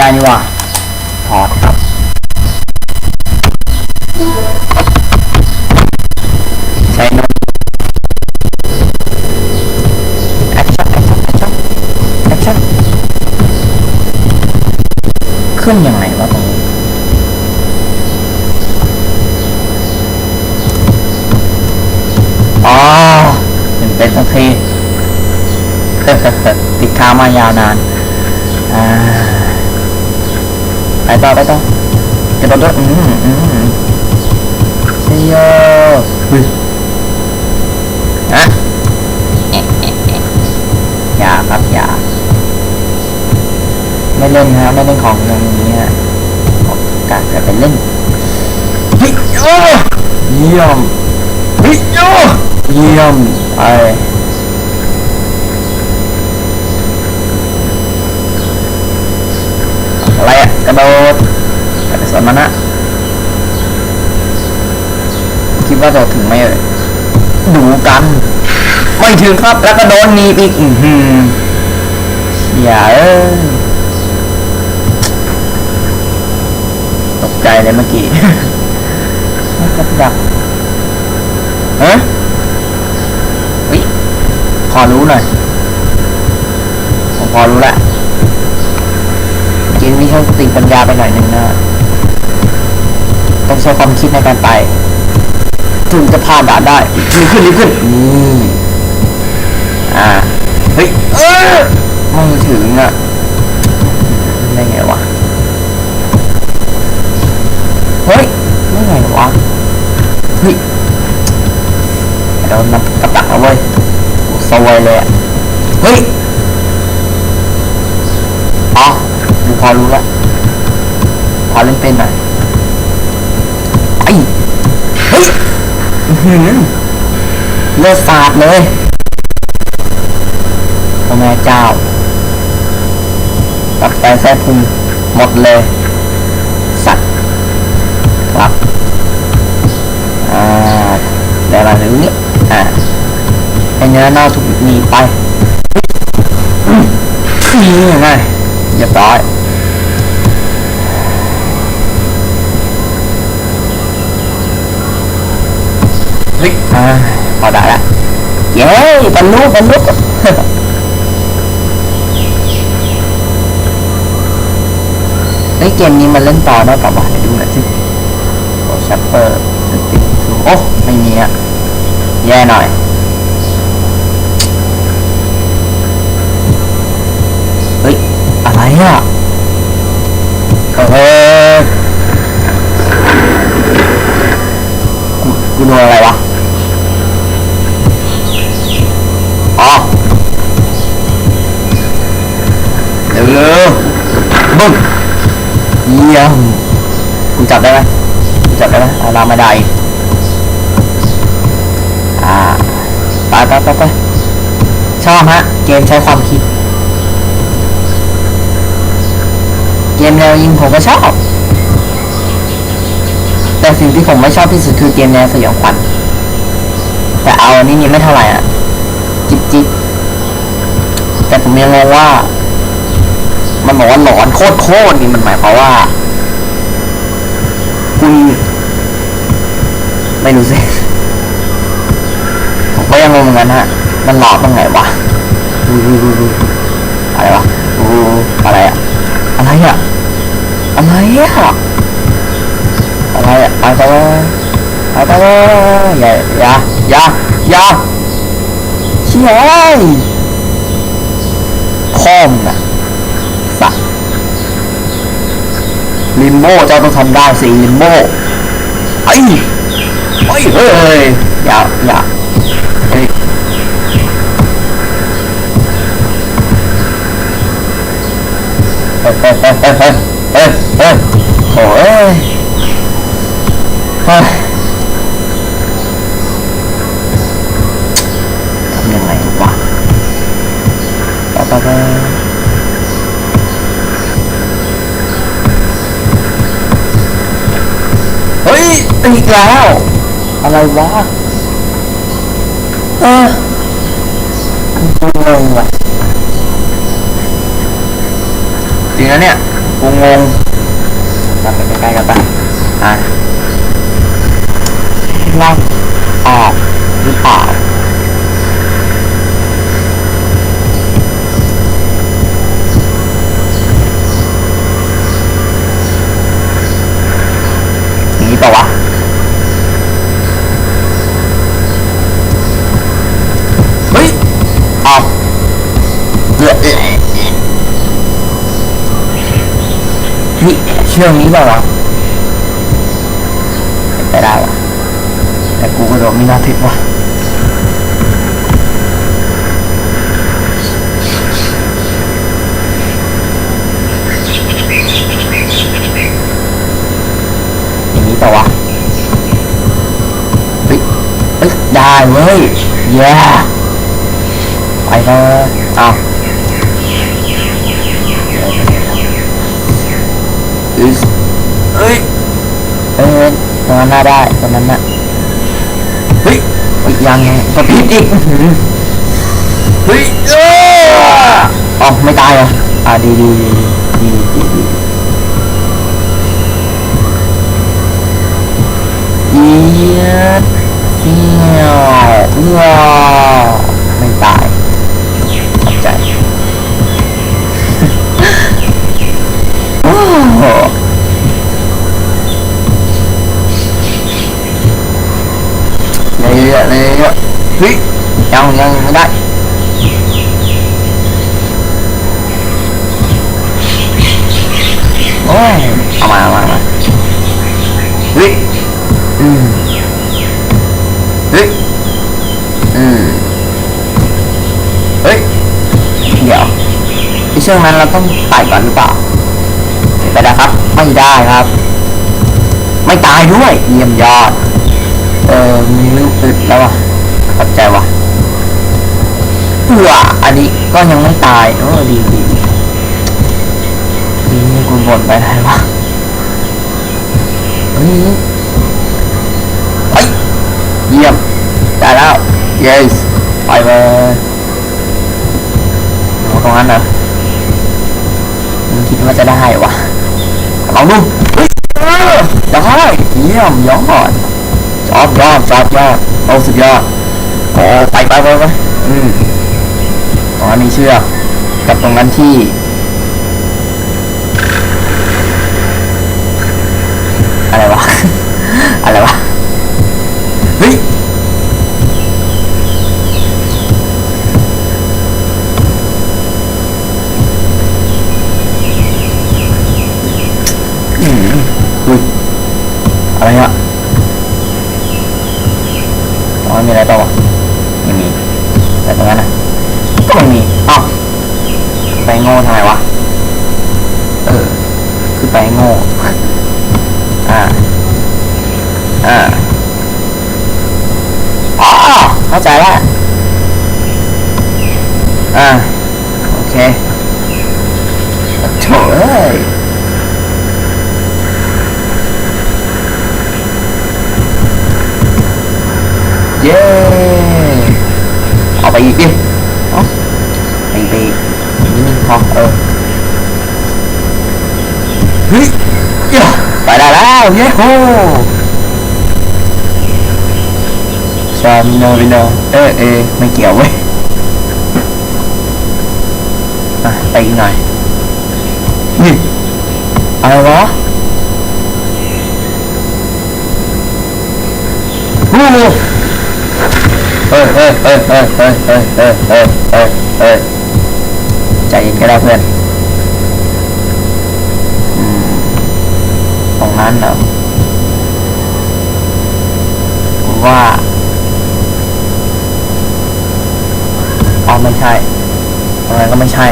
ได้นี่ว่าถอดครับใช้นแอคชั่นแอคชั่นแอคชั่นแอคชั่นขึ้นยังไงวะตรงนี้อ๋อเป็นเป็นสักทีติดค้ามายาวนานอ่า ไปต่อไปต่อกระโดดด้วยอืมอืมเชยโยเฮ้ยฮะแอะแอะแอะอย่าครับอย่าไม่เล่นนะไม่เล่นของอย่างนี้ฮะกะจะไปเล่นเฮ้ยโอ้เยี่ยมเฮ้ยโอ้เยี่ยมไปอะไระกระโดดสมันนะคิดว่าจะถึงไหมเอ่ยดูกัน ไม่ถึงครับแล้วก็โดนนีบอีกอือหืออย่าเอ้ยตกใจเลยเมื่อกี้ไม่กระดักฮะวิพอรู้หน่อยผมพอรู้ละเกมนี้ใช้สติปัญญาไปหน่อยหนึ่งนะต้องใช้ความคิดในการไป ถึงจะผ่านด่านได้รีบขึ้นรีบขึ้นนี่อ่าเฮ้ยเออไม่ถึงอะได้ไงวะเฮ้ย อรู้ละพอเล่นเป็นหน่อยไอ้เฮ้ยหือเลือดสาดเลยโอ้แม่เจ้าตับแต่แซ่พุงหมดเลย สัตว์ครับอ่าได้มาถึงนี้อ่าให้เนื้อเน่าถูกหนีไปนี่ไงเรียบร้อย เฮ้ยอ่าพอได้ละเย้บรรลุบรรลุเฮ้ยเกมนี้มันเล่นต่อได้ป่าวะเดี๋ยวดูหน่อยสิโอ้ชัปเปอร์สติงซูโอ้ไม่มีอะแย่หน่อยเฮ้ยอะไรอะเฮ้ยกูกูโดนอะไรวะ อ๋อเร็วเร็วๆบึ้งเยี่ยมคุณจับได้ไหมจับแล้วนะเอาเรามาได้อ่าไปไปไปไปชอบฮะ เกมใช้ความคิด เกมแนวยิงผมก็ชอบ แต่สิ่งที่ผมไม่ชอบที่สุดคือเกมแนวสยองขวัญแต่เอาอันนี้นี่ไม่เท่าไหร่อะ แต่ผมยังงงว่า มันบอกว่าหลอนโคตรโคตรนี่มันหมายความว่า คุณไม่รู้สิผมก็ยังงงเหมือนกันฮะ มันหลอกตรงไหนวะอู้หูหูหูอะไรวะอู้หูอะไรอะอะไรอะอะไรอะอะไรอะไปไปไปไปไปอย่าอย่าอย่าอย่าเชี่ย ต้องนะสัะลิมโม่เจ้าต้องทำได้สิลิมโม่ไอ้ไอ้เฮ้ยอย่าอย่าเฮ้ยเฮ้ยเฮ้ยเฮ้ยเฮ้ยเฮ้ย อีกแล้ว อะไรวะเอองว่ะจริงนะเนี่ยกูงงกลับไปใกล้ๆกันไปอะลากออกหรือเปล่า thường ý bảo pedala e cubo dominati qua nghĩ tàu à? Đài ơi yeah. Phải ra à เฮ้ยเออตอนนั้นาได้ตอนนั้นนะเฮ้ยยังไงกดผิดอีกเฮ้ยเอออ๋อไม่ตายเหรออะดีดีดีดีดีเยี่ยมเยี่ยมว้าว เยอะเลยอะเฮ้ยยังยังไม่ได้โอ้ยเอามาเอามาเอามาเฮ้ยอืมเฮ้ยอืมเฮ้ยเดี๋ยวไอเชือกนั้นเราต้องไต่ก่อนหรือเปล่าไปได้ครับ ไม่ได้ครับ ไม่ตายด้วยเยี่ยมยอดเออมี อึดแล้วอะขอบใจว่ะเอืออันนี้ก็ยังไม่ตายเออดีดีดีนี่กูบ่นไปได้วะเฮ้ยเยเยี่ยมได้แล้ว yes ไปเลยตรงนั้นนะมึงคิดว่าจะได้วะลองดูเฮ้ยเออได้เยี่ยมยอดจอดยอดจอดยอด โอ้สุดยอดโอ้ไปไปไปไปอืมตรงนั้นมีเชือกกับตรงนั้นที่อะไรวะ อะไรวะ เฮ้ย อืมอุ้ยอะไรอะ อ๋อมีอะไรต่อวะไม่มีแต่ตรงนั้นนะก็ไม่มีอ้าวไปโง่ทำไมวะเออคือไปโง่อ่าอ่าอ๋อเข้าใจแล้ว อ่า โอเคโถ่เอ้ย เย้เอาไปอีกดิเอาไปอีกไปอีก นิดนึงพอเออเฮ้ยเย้ไปได้แล้วเย้โฮชามิ ใจเย็นก็ได้เพื่อนตรงนั้นเหรอว่าอ๋อไม่ใช่ตรงนั้นก็ไม่ใช่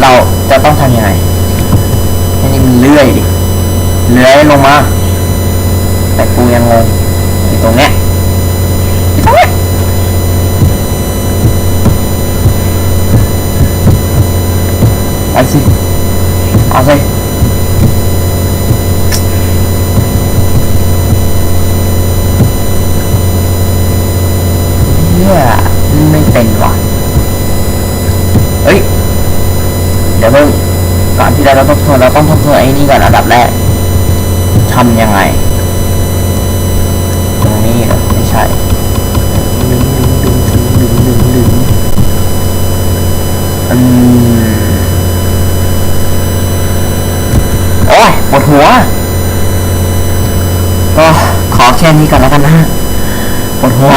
เราจะต้องทำยังไงอันนี้มันเลื่อยดิเลื่อยลงมา แต่กูยังงงอยู่ตรงเนี้ยอยู่ตรงเนี้ย เอาสิ เอาสิเนี่ยไม่เป็นว่ะเฮ้ย เดี๋ยวก่งก่อนที่เราจะทบทวนเราต้องทบทวนไอ้นี่ก่อนอันดับแรกทำยังไง ตรงนี้ไม่ใช่ดึงดึงดึงดึงดึงดึงอืม โอ้ยปวดหัว ก็ขอแค่นี้ก่อนแล้วกันนะะปวดหัว